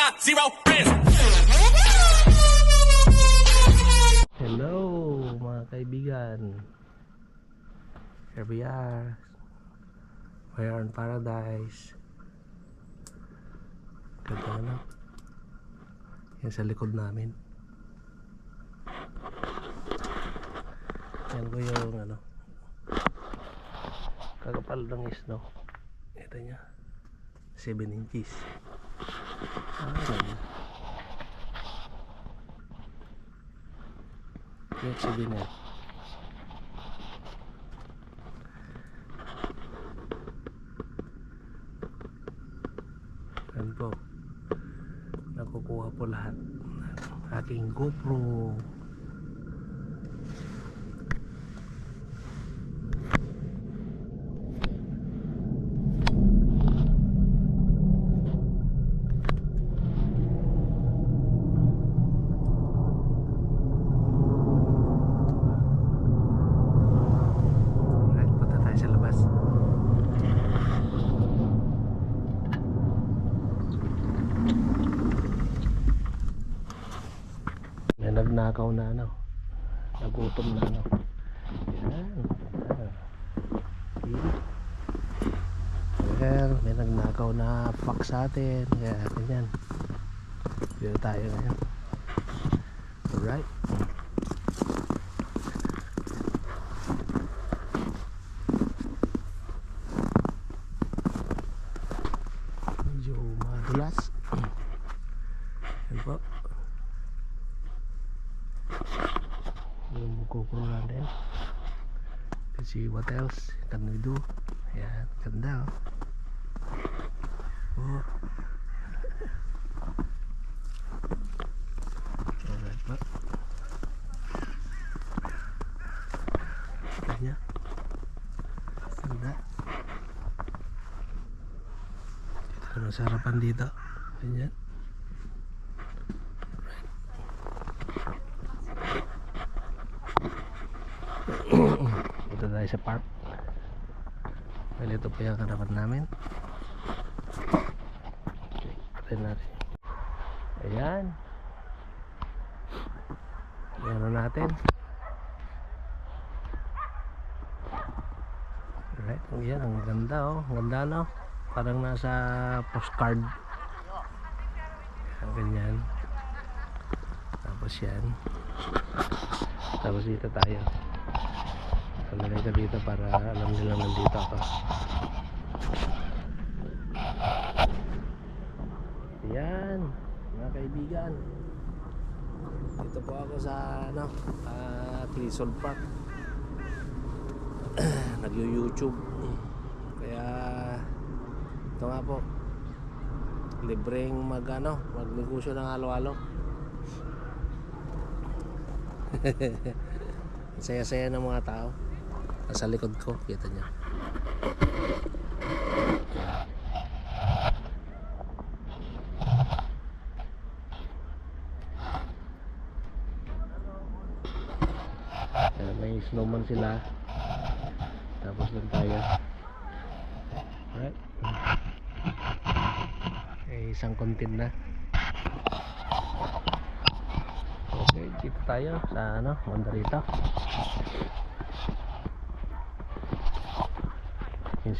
got zero friends. Hello mga kaibigan. Here we are. We are in paradise. Ganda na Yan sa likod namin. Yan ko yung ano Kakapal ng snow Ito niya. 7 inches Ganda Yung souvenir. Yan. Nakukuha po lahat. Aking GoPro. Alright, punta tayo sa labas. May nagnakaw na ano. Nagutom na ano. Yan. Well, may nagnakaw na pack sa atin. Kaya ganyan. Dito tayo ngayon. Alright. medyo madulas GoPro natin let's see what else? Can we do yan ganda oh alright po kanya ganda ano sa harapan dito ganyan sa park. Well ito po yung harapan namin. Patay natin. Ayan. Na natin. Alright ayan ang ganda oh. Ang ganda no? Parang nasa postcard. Ang ganyan. Tapos yan. Tapos dito tayo talagay ka dito para alam nila nandito ako. Yan mga kaibigan. Dito po ako sa ano uh, Clisol Park. Nag-youtube. Kaya ito nga po. Libreng mag ano magnegosyo ng halo-halo. Saya-saya ng mga tao nasa likod ko kita nyo Kaya may snowman sila. Tapos lang tayo. Alright. Eh, isang content na. Okay dito tayo sa ano Mandarita. yung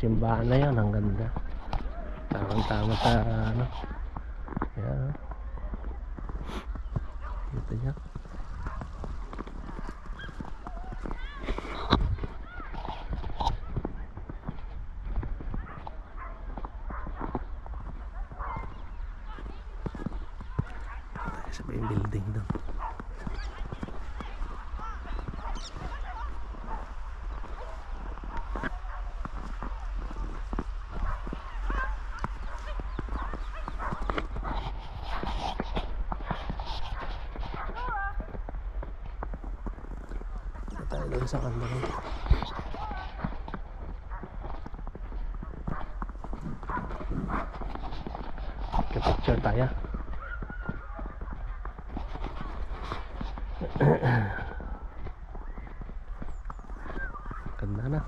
simbahan na yan ang ganda. Tamang tama sa ano. Yan dito niya. Sa building doon tayo doon sa kanila picture tayo Ganda na.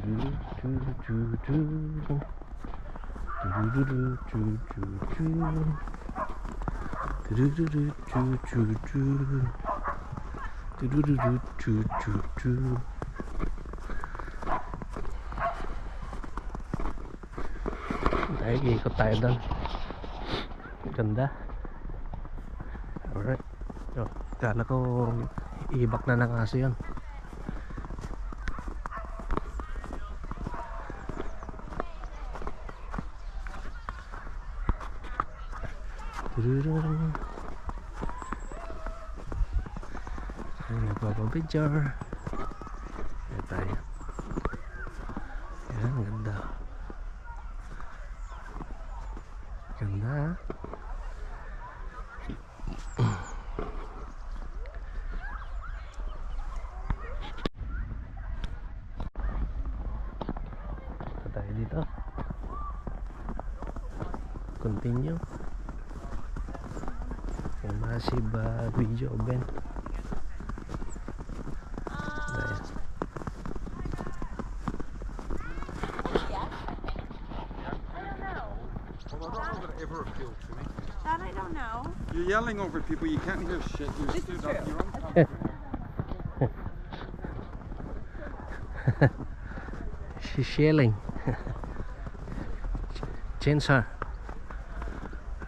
Du, du, du, du. Turururu, chu, chu, chu. Turururu, chu, chu, chu. Turururu, chu, chu, chu. Tayo, ikot tayo doon. Ganda. Alright. Oh, kala ko ibak na ng aso yun. Tururung. Ay, nagpapapicture. Ayan tayo. Ayan, ganda. Ganda. ah. Tayo dito. Continue. Yung massive uh, video event. Yelling over people, you can't hear shit. You're This stood is up, you're uncomfortable. She's yelling. Chainsaw.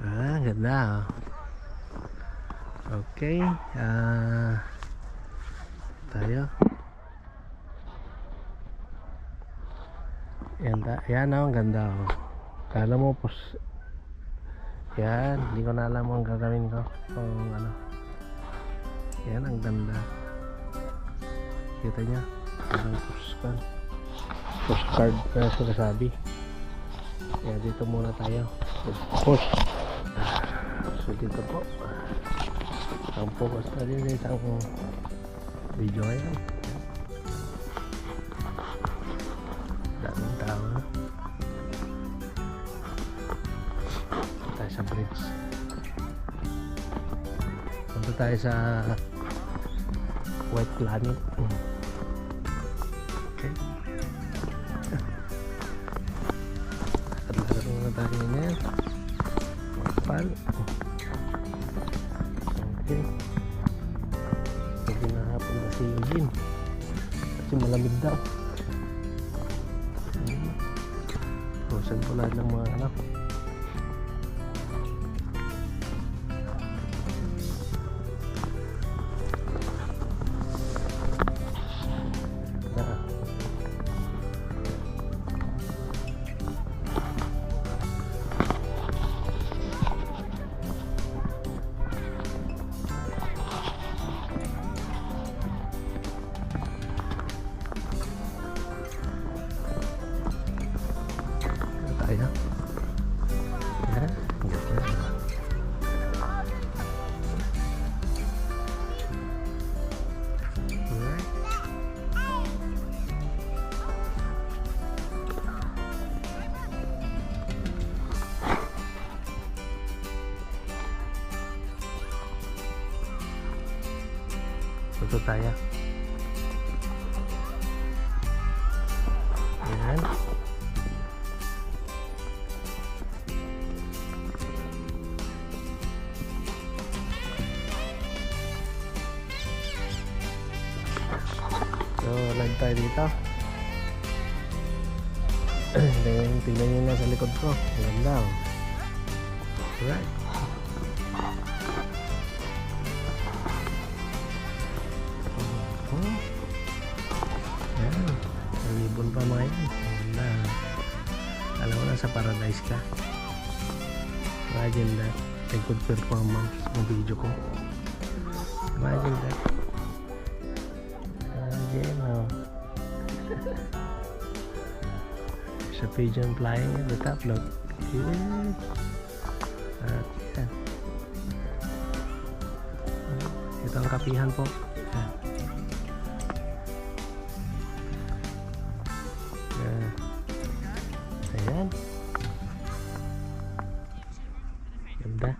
Ah, ganda oh. Okay. Ah, tayo. Yan, ta- yan oh, ang ganda oh. Kala mo pos Yan, hindi ko na alam ang gagawin ko. Kung ano. Yan, ang ganda. Kita niya? Parang postcard. Postcard na sinasabi. Kaya dito muna tayo. Post. So dito po. Ang focus na sa isang video ngayon. Tayo sa White Planet. Okay. At laro na tayo ngayon. Makapal. Okay. Hindi na hapon na si Eugene. Kasi malamig daw. Hmm. Po lahat ng mga anak. Ito tayo. Yan. So, live tayo dito. Then, tingnan nyo na sa likod ko. Ganda oh. Alright. Ribbon pa mga yan. Ganda. Alam mo na sa paradise ka. Imagine that. I could performance ng video ko. Imagine that. Imagine, oh. There's a pigeon flying at the top, look. At yan. Ito ang kapihan po. Ganda.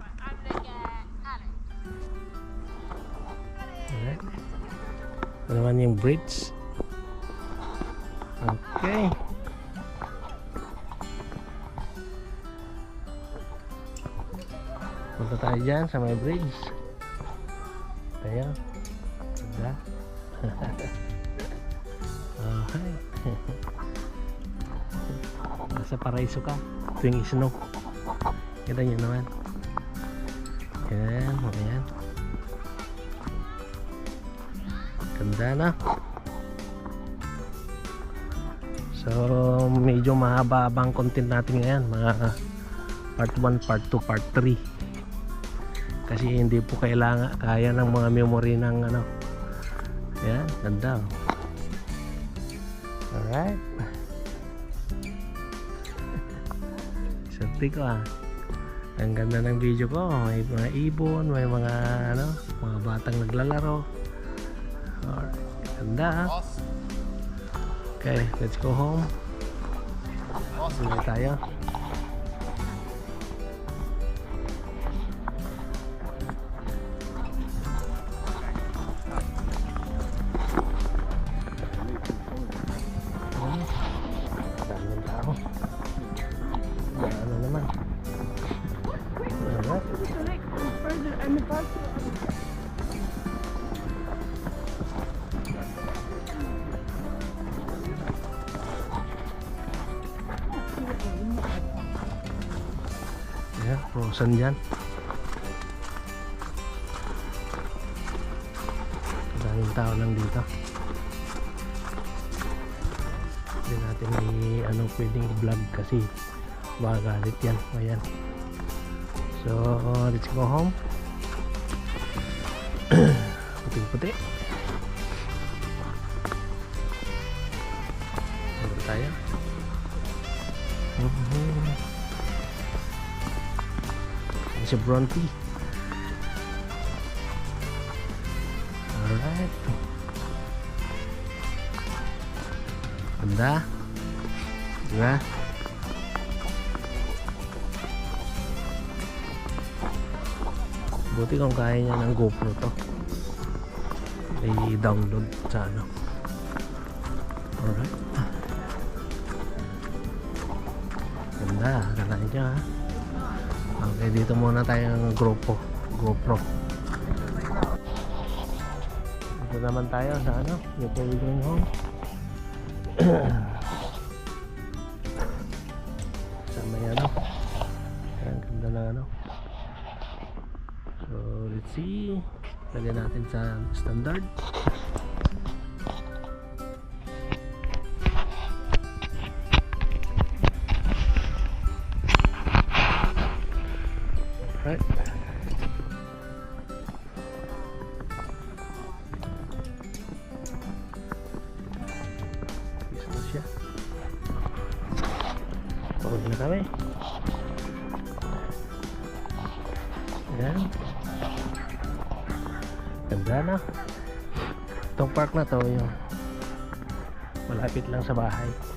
Alright. Ito naman yung bridge. Okay. Punta tayo dyan sa may bridge. Tayo. Oh, hi. Nasa paraiso ka. Tuwing snow. Kita nyo naman. Yan, ayan. Ganda na. So, medyo mahaba-haba ang content natin ngayon. Mga part 1, part 2, part 3. Kasi hindi po kailangan kaya ng mga memory ng ano. Yan, ganda. oh. Alright. Swerte ko ah. Ang ganda ng video ko. May mga ibon, may mga ano, mga batang naglalaro. Alright. Ganda ah. Okay, let's go home. Uwi tayo. Yeah, frozen dyan. Daming tao lang dito. Hindi natin i ano pwedeng i-vlog kasi baka galit yan. Ayan. So, let's go home. Puti-puti. Si Bronte. Alright. Ganda. Diba? Buti kung kaya niya ng GoPro to. I-download sa ano. Alright. Ganda. Ganda niya ha. Okay, dito muna tayo ng GoPro. GoPro. Dito naman tayo sa ano. Dito we going home. sa may ano. Ang ganda ng ano. So, let's see. Lagyan natin sa standard. Siya. Pauwi na kami. Ayan. Ganda na. Itong park na to yung malapit lang sa bahay.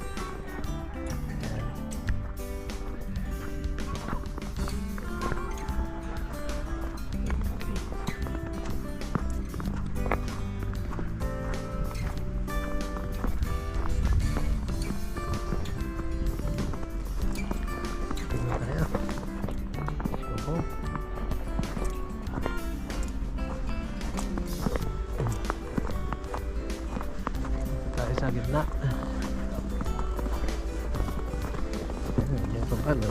Home. tayo sa gitna. Yan pa pala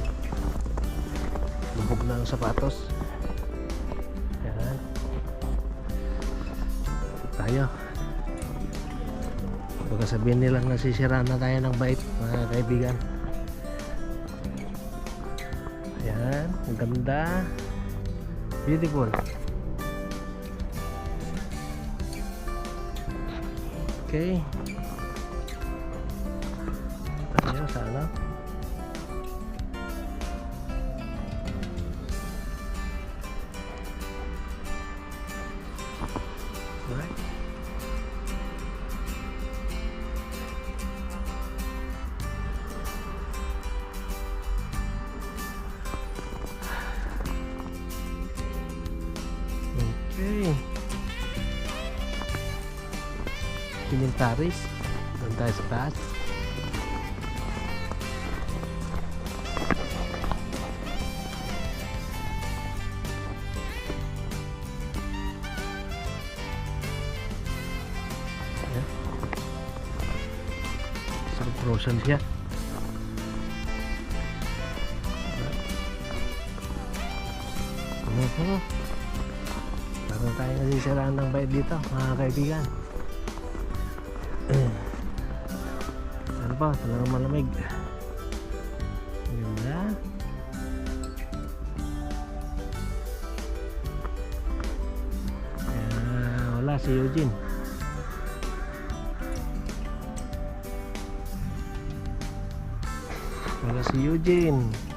lubog na ang sapatos. Yan. Tayo. Baka sabihin nilang nasisira na tayo ng bait mga kaibigan ang ganda. Beautiful. Okay. Tayo sa Paris. Doon tayo sa taas. frozen siya ano po parang tayo nasisiraan ng bait dito mga kaibigan Ba? Talagang malamig. Ganda. Ah, wala si Eugene. Wala si Eugene.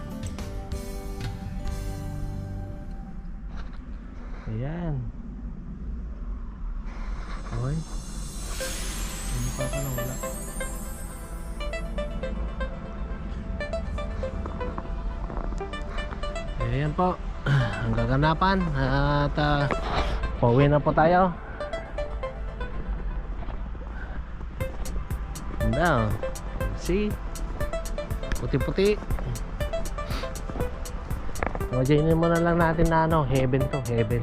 Ang gaganapan. At uh, pauwi na po tayo. Oh. See? Puti-puti. O, dyan muna lang natin na ano, heaven to, heaven.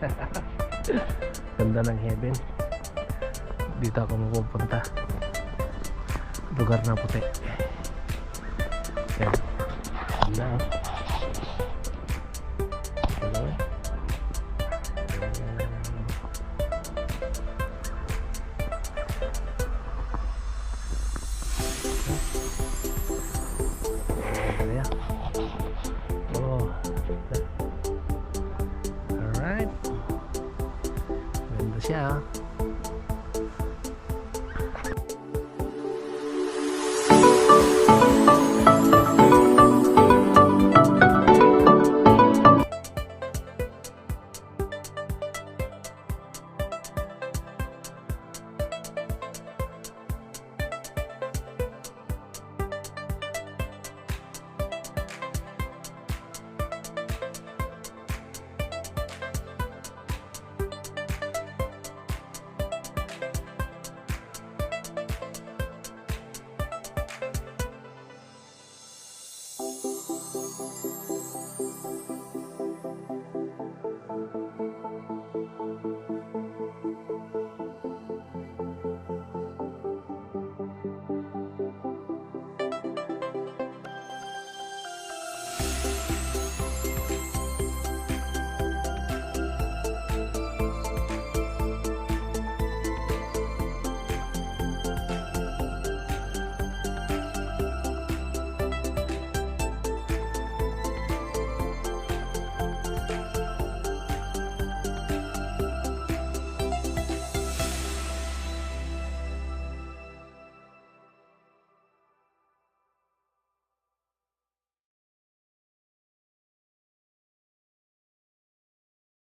Ganda ng heaven. Dito ako mapupunta. Lugar na puti. Yan. Ganda